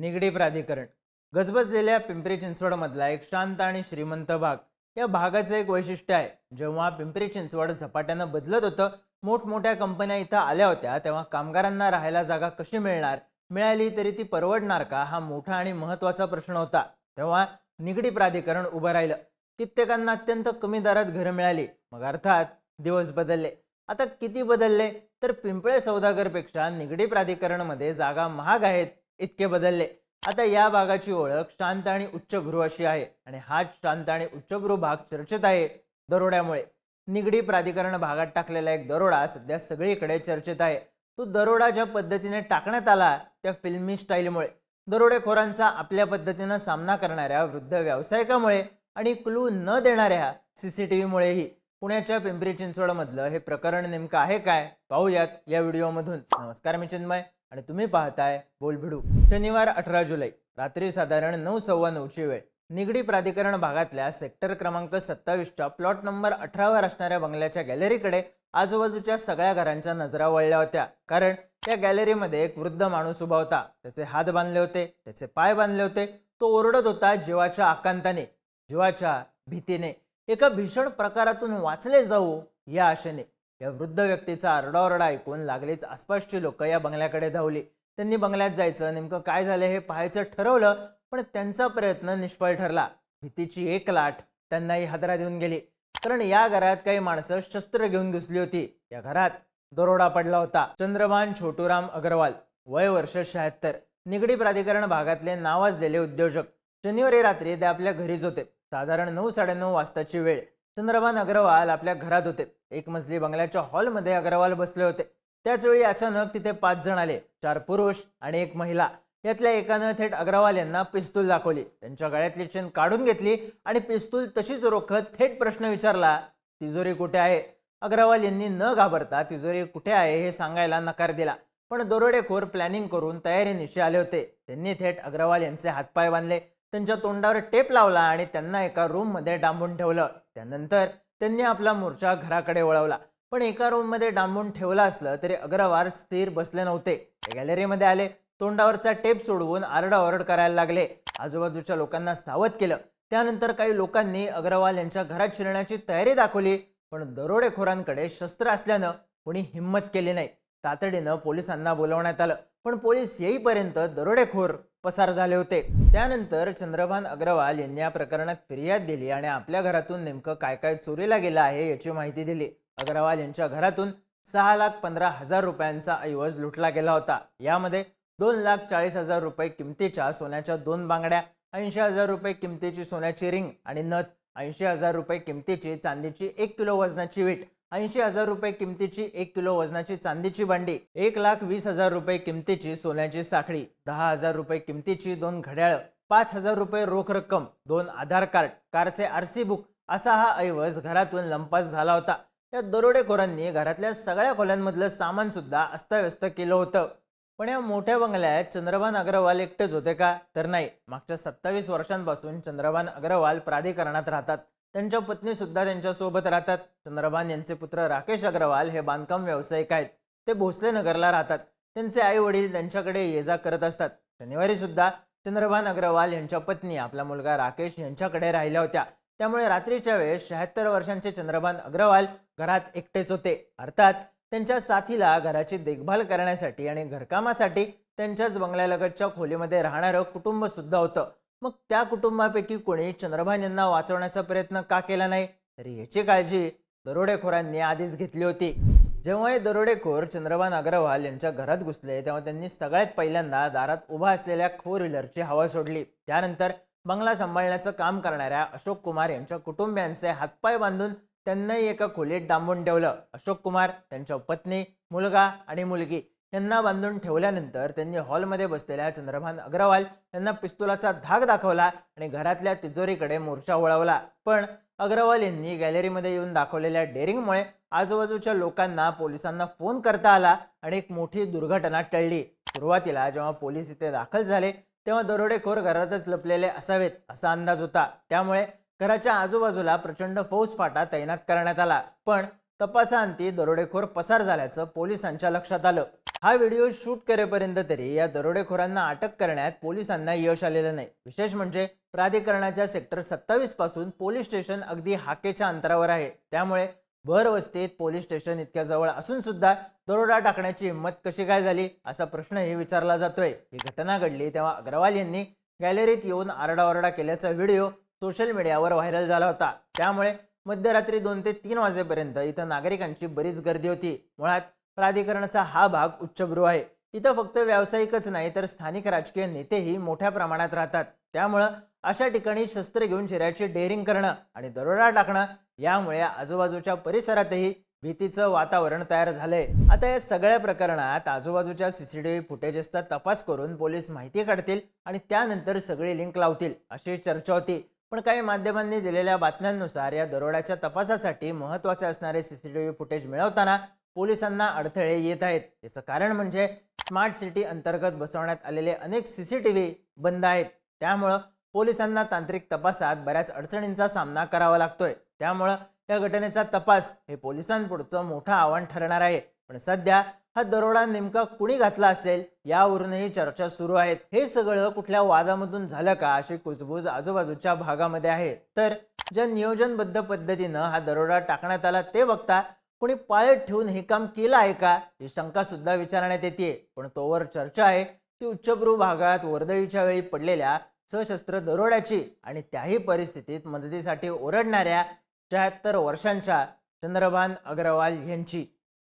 निगडी प्राधिकरण. गजबजलेल्या पिंपरी चिंचवडमधला एक शांत आणि श्रीमंत भाग. या भागाचं एक वैशिष्ट्य आहे. जेव्हा पिंपरी चिंचवड झपाट्यानं बदलत होतं मोठमोठ्या कंपन्या इथं आल्या होत्या तेव्हा कामगारांना राहायला जागा कशी मिळणार मिळाली तरी ती परवडणार का हा मोठा आणि महत्त्वाचा प्रश्न होता. तेव्हा निगडी प्राधिकरण उभं राहिलं. कित्येकांना अत्यंत कमी दरात घरं मिळाली. मग अर्थात दिवस बदलले. आता किती बदलले? तर पिंपळे सौदागरपेक्षा निगडी प्राधिकरणमध्ये जागा महाग आहेत. इतके बदलले. आता या भागाची ओळख शांत आणि उच्चभ्रू अशी आहे आणि हाच शांत आणि उच्चभ्रू भाग चर्चेत आहे दरोड्यामुळे. निगडी प्राधिकरण भागात टाकलेला एक दरोडा सध्या सगळीकडे चर्चेत आहे. तो दरोडा ज्या पद्धतीने टाकण्यात आला त्या फिल्मी स्टाईलमुळे. दरोडेखोरांचा आपल्या पद्धतीनं सामना करणाऱ्या वृद्ध व्यावसायिकामुळे आणि क्लू न देणाऱ्या सीसीटीव्हीमुळेही पुण्याच्या पिंपरी चिंचवडमधलं हे प्रकरण नेमकं आहे काय? पाहूयात या व्हिडिओमधून. नमस्कार मी चिन्मय. आणि तुम्ही पाहताय बोलभिडू. शनिवार अठरा जुलै रात्री साधारण नऊ सव्वा नऊची वेळ. निगडी प्राधिकरण भागातल्या सेक्टर क्रमांक सत्तावीसच्या प्लॉट नंबर अठरावर असणाऱ्या बंगल्याच्या गॅलरीकडे आजूबाजूच्या सगळ्या घरांच्या नजरा वळल्या होत्या. कारण त्या गॅलरीमध्ये एक वृद्ध माणूस उभा होता. त्याचे हात बांधले होते त्याचे पाय बांधले होते. तो ओरडत होता जीवाच्या आकांताने जीवाच्या भीतीने. एका भीषण प्रकारातून वाचले जाऊ या आशेने. या वृद्ध व्यक्तीचा आरडाओरडा ऐकून लागलीच आसपासची लोक या बंगल्याकडे धावली. त्यांनी बंगल्यात जायचं नेमकं काय झालं हे पाहायचं ठरवलं पण त्यांचा प्रयत्न निष्फळ ठरला. भीतीची एक लाट त्यांनाही हादरा देऊन गेली. कारण या घरात काही माणसं शस्त्र घेऊन घुसली होती. या घरात दरोडा पडला होता. चंद्रभान छोटूराम अग्रवाल वय वर्ष शहात्तर निगडी प्राधिकरण भागातले नावाजलेले उद्योजक. शनिवारी रात्री ते आपल्या घरीच होते. साधारण नऊ साडेनऊ वाजताची वेळ. चंद्रभान अग्रवाल आपल्या घरात होते. एक मजली बंगल्याच्या हॉलमध्ये अग्रवाल बसले होते. त्याचवेळी अचानक तिथे पाच जण आले. चार पुरुष आणि एक महिला. यातल्या एकानं थेट अग्रवाल यांना पिस्तूल दाखवली. त्यांच्या गळ्यातली चेन काढून घेतली आणि पिस्तूल तशीच रोखत थेट प्रश्न विचारला तिजोरी कुठे आहे? अग्रवाल यांनी न घाबरता तिजोरी कुठे आहे हे सांगायला नकार दिला. पण दरोडेखोर प्लॅनिंग करून तयारीनिशी आले होते. त्यांनी थेट अग्रवाल यांचे हातपाय बांधले. त्यांच्या तोंडावर टेप लावला आणि त्यांना एका रूममध्ये डांबून ठेवलं. त्यानंतर त्यांनी आपला मोर्चा घराकडे वळवला. पण एका रूममध्ये डांबून ठेवलं असलं तरी अग्रवाल स्थिर बसले नव्हते. ते गॅलरीमध्ये आले. तोंडावरचा टेप सोडवून आरडाओरड करायला लागले. आजूबाजूच्या लोकांना सावध केलं. त्यानंतर काही लोकांनी अग्रवाल यांच्या घरात शिरण्याची तयारी दाखवली. पण दरोडेखोरांकडे शस्त्र असल्यानं कोणी हिंमत केली नाही. तातडीनं पोलिसांना बोलवण्यात आलं. पण पोलीस येईपर्यंत दरोडेखोर पसार झाले होते. त्यानंतर चंद्रभान अग्रवाल यांनी या प्रकरणात फिर्याद दिली आणि आपल्या घरातून नेमकं काय काय चोरीला गेलं आहे याची माहिती दिली. अग्रवाल यांच्या घरातून सहा लाख पंधरा हजार रुपयांचा ऐवज लुटला गेला होता. यामध्ये दोन लाख चाळीस हजार रुपये किमतीच्या सोन्याच्या दोन बांगड्या ऐंशी हजार रुपये किमतीची सोन्याची रिंग आणि नथ ऐंशी हजार रुपये किमतीची चांदीची एक किलो वजनाची वीट ऐंशी हजार रुपये किमतीची एक किलो वजनाची चांदीची भांडी एक लाख वीस हजार रुपये किमतीची सोन्याची साखळी दहा हजार रुपये किमतीची दोन घड्याळं पाच हजार रुपये रोख रक्कम दोन आधार कार्ड कारचे आरसी बुक असा हा ऐवज घरातून लंपास झाला होता. या दरोडेखोरांनी घरातल्या सगळ्या खोल्यांमधलं सामान सुद्धा अस्ताव्यस्त केलं होतं. पण या मोठ्या बंगल्यात चंद्रभान अग्रवाल एकटेच होते का? तर नाही. मागच्या सत्तावीस वर्षांपासून चंद्रभान अग्रवाल प्राधिकरणात राहतात. त्यांच्या पत्नीसुद्धा त्यांच्यासोबत राहतात. चंद्रभान यांचे पुत्र राकेश अग्रवाल हे बांधकाम व्यावसायिक आहेत. ते भोसले नगरला राहतात. त्यांचे आई वडील त्यांच्याकडे ये जा करत असतात. शनिवारी सुद्धा चंद्रभान अग्रवाल यांच्या पत्नी आपला मुलगा राकेश यांच्याकडे राहिल्या होत्या. त्यामुळे रात्रीच्या वेळेस शहात्तर वर्षांचे चंद्रभान अग्रवाल घरात एकटेच होते. अर्थात त्यांच्या साथीला घराची देखभाल करण्यासाठी आणि घरकामासाठी त्यांच्याच बंगल्यालगतच्या खोलीमध्ये राहणारं कुटुंब सुद्धा होतं. मग त्या कुटुंबापैकी कोणी चंद्रभान यांना वाचवण्याचा प्रयत्न का केला नाही? तर याची काळजी दरोडेखोरांनी आधीच घेतली होती. जेव्हा हे दरोडेखोर चंद्रभान अग्रवाल यांच्या घरात घुसले तेव्हा त्यांनी सगळ्यात पहिल्यांदा दारात उभा असलेल्या फोर व्हीलरची हवा सोडली. त्यानंतर बंगला सांभाळण्याचं काम करणाऱ्या अशोक कुमार यांच्या कुटुंबियांचे हातपाय बांधून त्यांनाही एका खोलीत डांबून ठेवलं. अशोक कुमार त्यांच्या पत्नी मुलगा आणि मुलगी यांना बांधून ठेवल्यानंतर त्यांनी हॉलमध्ये बसलेल्या चंद्रभान अग्रवाल यांना पिस्तुलाचा धाक दाखवला आणि घरातल्या तिजोरीकडे मोर्चा वळवला. पण अग्रवाल यांनी गॅलरीमध्ये येऊन दाखवलेल्या डेअरिंगमुळे आजूबाजूच्या लोकांना पोलिसांना फोन करता आला आणि एक मोठी दुर्घटना टळली. सुरुवातीला जेव्हा पोलीस इथे दाखल झाले तेव्हा दरोडेखोर घरातच लपलेले असावेत असा अंदाज होता. त्यामुळे घराच्या आजूबाजूला प्रचंड फौजफाटा तैनात करण्यात आला. पण तपासाअंती दरोडेखोर पसार झाल्याचं पोलिसांच्या लक्षात आलं. हा व्हिडिओ शूट करेपर्यंत तरी या दरोडेखोरांना अटक करण्यात पोलिसांना यश आलेलं नाही. विशेष म्हणजे प्राधिकरणाच्या सेक्टर सत्तावीसपासून पोलीस स्टेशन अगदी हाकेच्या अंतरावर आहे. त्यामुळे भर वस्तीत पोलीस स्टेशन इतक्या जवळ असून सुद्धा दरोडा टाकण्याची हिंमत कशी काय झाली असा प्रश्नही विचारला जातोय. ही घटना घडली तेव्हा अग्रवाल यांनी गॅलरीत येऊन आरडाओरडा केल्याचा व्हिडिओ सोशल मीडियावर व्हायरल झाला होता. त्यामुळे मध्यरात्री दोन ते तीन वाजेपर्यंत इथं नागरिकांची बरीच गर्दी होती. मुळात प्राधिकरणाचा हा भाग उच्चभ्रू आहे. इथं फक्त व्यावसायिकच नाही तर स्थानिक राजकीय नेतेही मोठ्या प्रमाणात राहतात. त्यामुळं अशा ठिकाणी शस्त्र घेऊन शिरायची डेअरिंग करणं आणि दरोडा टाकणं यामुळे आजूबाजूच्या परिसरातही भीतीचं वातावरण तयार झालंय. आता या सगळ्या प्रकरणात आजूबाजूच्या सीसीटीव्ही फुटेजेसचा तपास करून पोलीस माहिती काढतील आणि त्यानंतर सगळी लिंक लावतील अशी चर्चा होती. पण काही माध्यमांनी दिलेल्या बातम्यांनुसार या दरोड्याच्या तपासासाठी महत्त्वाचे असणारे सीसीटीव्ही फुटेज मिळवताना पोलिसांना अडथळे येत आहेत. याचं कारण म्हणजे स्मार्ट सिटी अंतर्गत बसवण्यात आलेले अनेक सी सी टी व्ही बंद आहेत. त्यामुळं पोलिसांना तांत्रिक तपासात बऱ्याच अडचणींचा सामना करावा लागतोय. त्यामुळं या घटनेचा तपास हे पोलिसांपुढचं मोठं आव्हान ठरणार आहे. पण सध्या हा दरोडा नेमका कुणी घातला असेल यावरूनही चर्चा सुरू आहेत. हे सगळं कुठल्या वादामधून झालं का अशी कुजबूज आजूबाजूच्या भागामध्ये आहे. तर ज्या नियोजनबद्ध पद्धतीनं हा दरोडा टाकण्यात आला ते बघता कोणी पाळत ठेवून हे काम केलं आहे का? ही शंका सुद्धा विचारण्यात येते पण तोवर चर्चा आहे. ती उच्चभ्रू भागात वर्दळीच्या वेळी पडलेल्या सशस्त्र दरोड्याची आणि त्याही परिस्थितीत मदतीसाठी ओरडणाऱ्या शहात्तर वर्षांच्या चंद्रभान अग्रवाल यांची